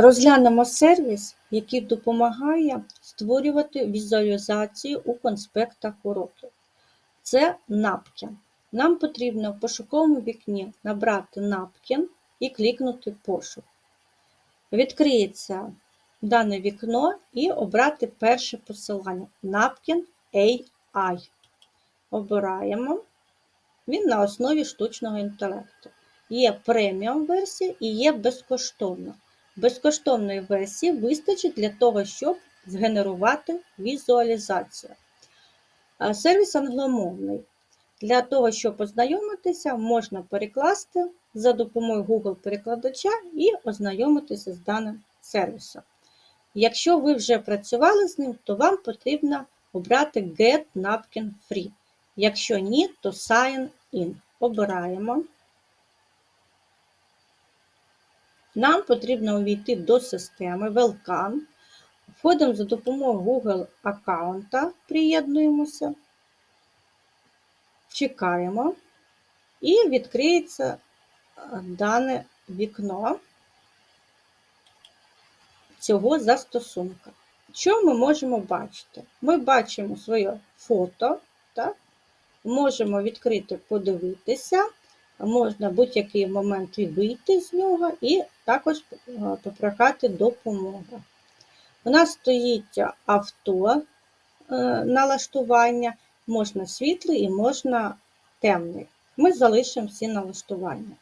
Розглянемо сервіс, який допомагає створювати візуалізацію у конспектах уроків. Це Napkin. Нам потрібно в пошуковому вікні набрати Napkin і клікнути Пошук. Відкриється дане вікно і обрати перше посилання Napkin AI. Обираємо. Він на основі штучного інтелекту. Є преміум версія і є безкоштовна. Безкоштовної версії вистачить для того, щоб згенерувати візуалізацію. Сервіс англомовний. Для того, щоб ознайомитися, можна перекласти за допомогою Google-перекладача і ознайомитися з даним сервісом. Якщо ви вже працювали з ним, то вам потрібно обрати Get Napkin Free. Якщо ні, то Sign In. Обираємо. Нам потрібно увійти до системи Welcome. Входимо за допомогою Google аккаунта, приєднуємося, чекаємо і відкриється дане вікно цього застосунка. Що ми можемо бачити? Ми бачимо своє фото, так? можемо відкрити, подивитися, можна будь-який момент і вийти з нього, і також попрохати допомогу. У нас стоїть авто налаштування, можна світлий і можна темний. Ми залишимо всі налаштування.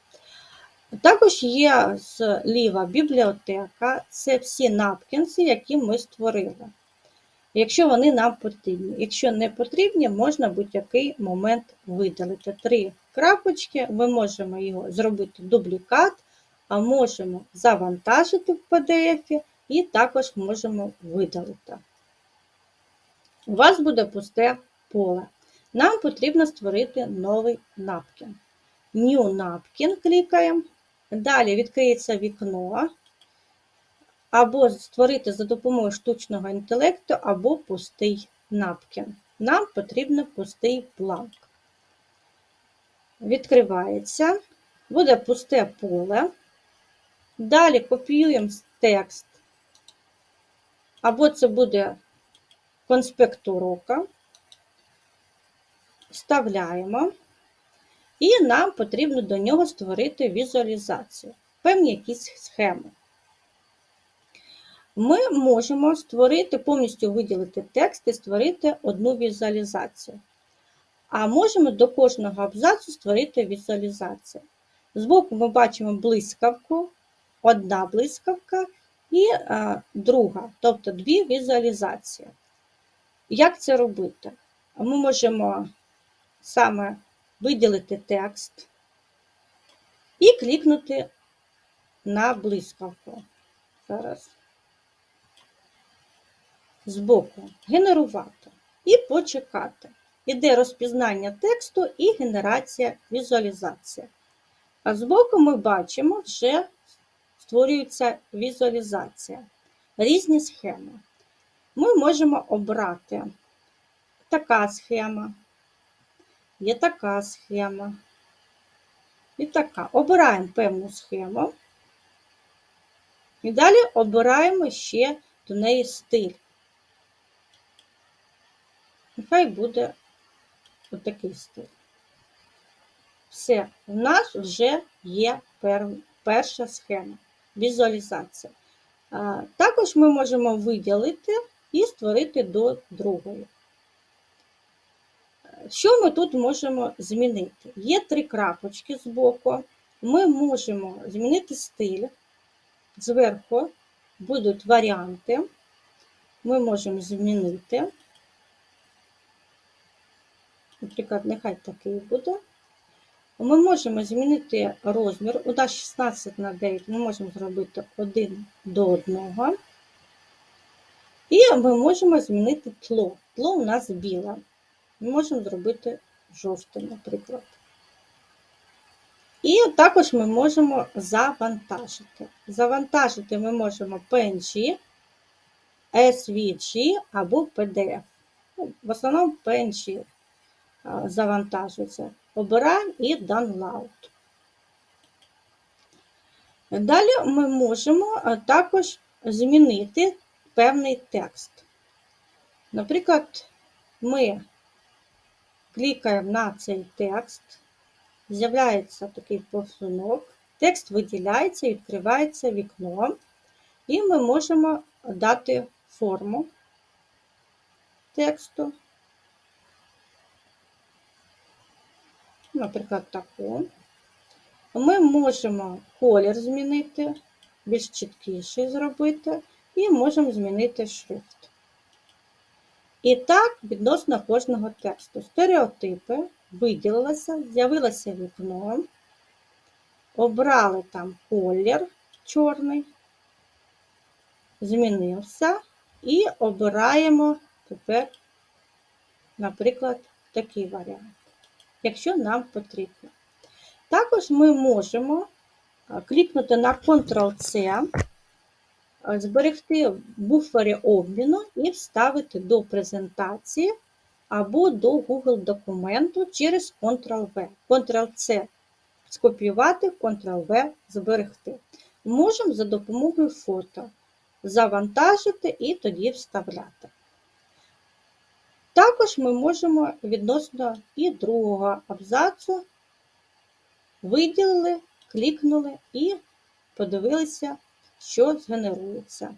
Також є зліва бібліотека, це всі напкінси, які ми створили. Якщо вони нам потрібні. Якщо не потрібні, можна будь-який момент видалити. Три крапочки, ми можемо його зробити дублікат, а можемо завантажити в PDF і також можемо видалити. У вас буде пусте поле. Нам потрібно створити новий напкін. New Napkin клікаємо. Далі відкриється вікно, або створити за допомогою штучного інтелекту, або пустий напкін. Нам потрібно пустий бланк. Відкривається, буде пусте поле. Далі копіюємо текст, або це буде конспект урока, вставляємо, і нам потрібно до нього створити візуалізацію, певні якісь схеми. Ми можемо створити, повністю виділити текст і створити одну візуалізацію. А можемо до кожного абзацу створити візуалізацію. Збоку ми бачимо блискавку, одна блискавка і а, друга, тобто дві візуалізації. Як це робити? Ми можемо саме виділити текст і клікнути на блискавку. Зараз. Збоку генерувати і почекати. Іде розпізнання тексту і генерація візуалізація. А збоку ми бачимо, вже створюється візуалізація. Різні схеми. Ми можемо обрати така схема, є така схема. І така. Обираємо певну схему. І далі обираємо ще до неї стиль. Нехай буде отакий стиль. Все, у нас вже є перша схема, візуалізація. Також ми можемо виділити і створити до другої. Що ми тут можемо змінити? Є три крапочки з боку. Ми можемо змінити стиль. Зверху будуть варіанти. Ми можемо змінити. Наприклад, нехай такий буде. Ми можемо змінити розмір. У нас 16 на 9 ми можемо зробити 1 до 1. І ми можемо змінити тло. Тло у нас біле. Ми можемо зробити жовтим, наприклад. І також ми можемо завантажити. Завантажити ми можемо PNG, SVG або PDF. Ну, в основному PNG завантажується. Обираємо і Download. Далі ми можемо також змінити певний текст. Наприклад, ми клікаємо на цей текст, з'являється такий повзунок, текст виділяється, відкривається вікно, і ми можемо дати форму тексту, наприклад, таку. Ми можемо колір змінити, більш чіткіший зробити, і можемо змінити шрифт. І так, відносно кожного тексту. Стереотипи виділилися, з'явилося вікно, обрали там колір чорний, змінився, і обираємо тепер, наприклад, такий варіант, якщо нам потрібно. Також ми можемо клікнути на Ctrl-C, зберегти в буфері обміну і вставити до презентації або до Google документу через Ctrl-V. Ctrl-C скопіювати, Ctrl-V зберегти. Можемо за допомогою фото завантажити і тоді вставляти. Також ми можемо відносно і другого абзацу виділили, клікнули і подивилися, що згенерується.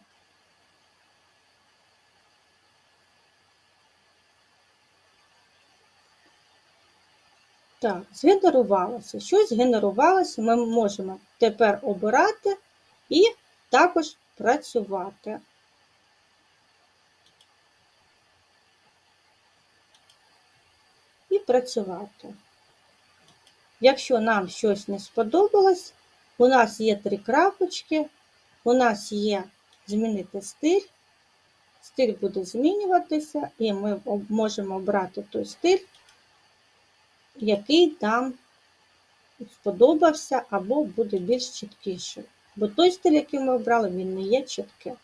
Так, згенерувалося. Щось згенерувалося, ми можемо тепер обирати і також працювати. І працювати. Якщо нам щось не сподобалось, у нас є три крапочки, у нас є змінити стиль, стиль буде змінюватися, і ми можемо обрати той стиль, який нам сподобався або буде більш чіткіший. Бо той стиль, який ми обрали, він не є чітким.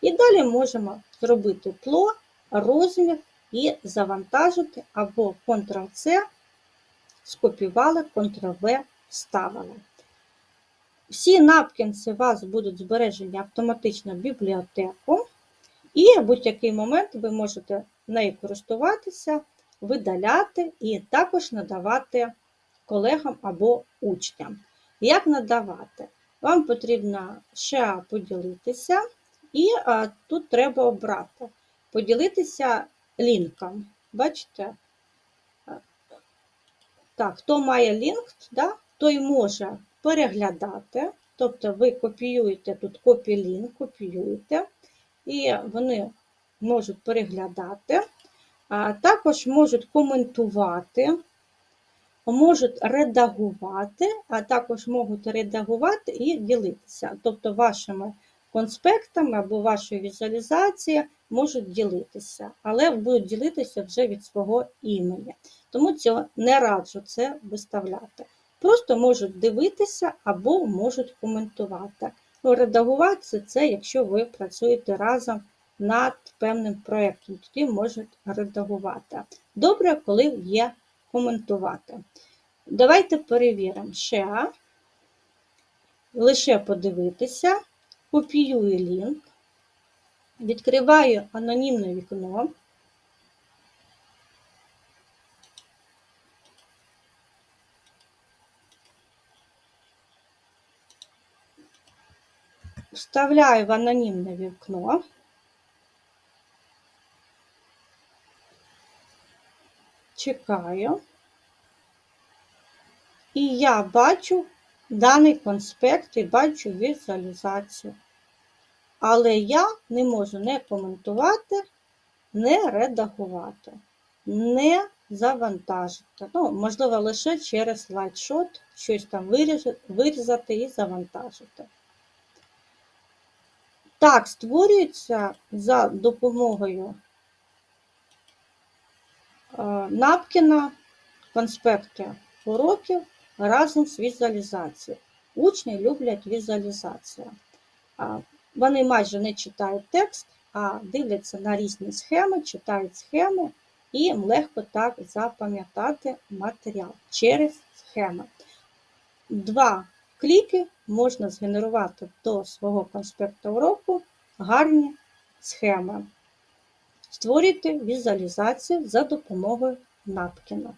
І далі можемо зробити тло, розмір і завантажити або Ctrl-C скопіювали, Ctrl-V вставили. Всі напкінси у вас будуть збережені автоматично в бібліотеку, і в будь-який момент ви можете нею користуватися, видаляти і також надавати колегам або учням. Як надавати? Вам потрібно ще поділитися, і а, тут треба обрати. Поділитися лінком. Бачите? Так, хто має лінк, да, той може переглядати. Тобто ви копіюєте тут копі-лінк, копіюєте, і вони можуть переглядати, а також можуть коментувати, можуть редагувати, а також можуть редагувати і ділитися. Тобто вашими конспектами або вашою візуалізацією можуть ділитися, але будуть ділитися вже від свого імені. Тому цього не раджу це виставляти. Просто можуть дивитися або можуть коментувати. Ну, Редагувати це, якщо ви працюєте разом над певним проєктом, тоді можуть редагувати. Добре, коли є коментувати. Давайте перевіримо ще. Лише подивитися, копіюю лінк, відкриваю анонімне вікно. Вставляю в анонімне вікно. Чекаю. І я бачу даний конспект і бачу візуалізацію. Але я не можу не коментувати, не редагувати, не завантажити. Ну, можливо, лише через слайдшот щось там вирізати і завантажити. Так, створюється за допомогою е, напкіна конспекти уроків разом з візуалізацією. Учні люблять візуалізацію. Вони майже не читають текст, а дивляться на різні схеми, читають схеми, і їм легко так запам'ятати матеріал через схеми. Два кліки можна згенерувати до свого конспекту уроку гарні схеми. Створюйте візуалізацію за допомогою напкіна.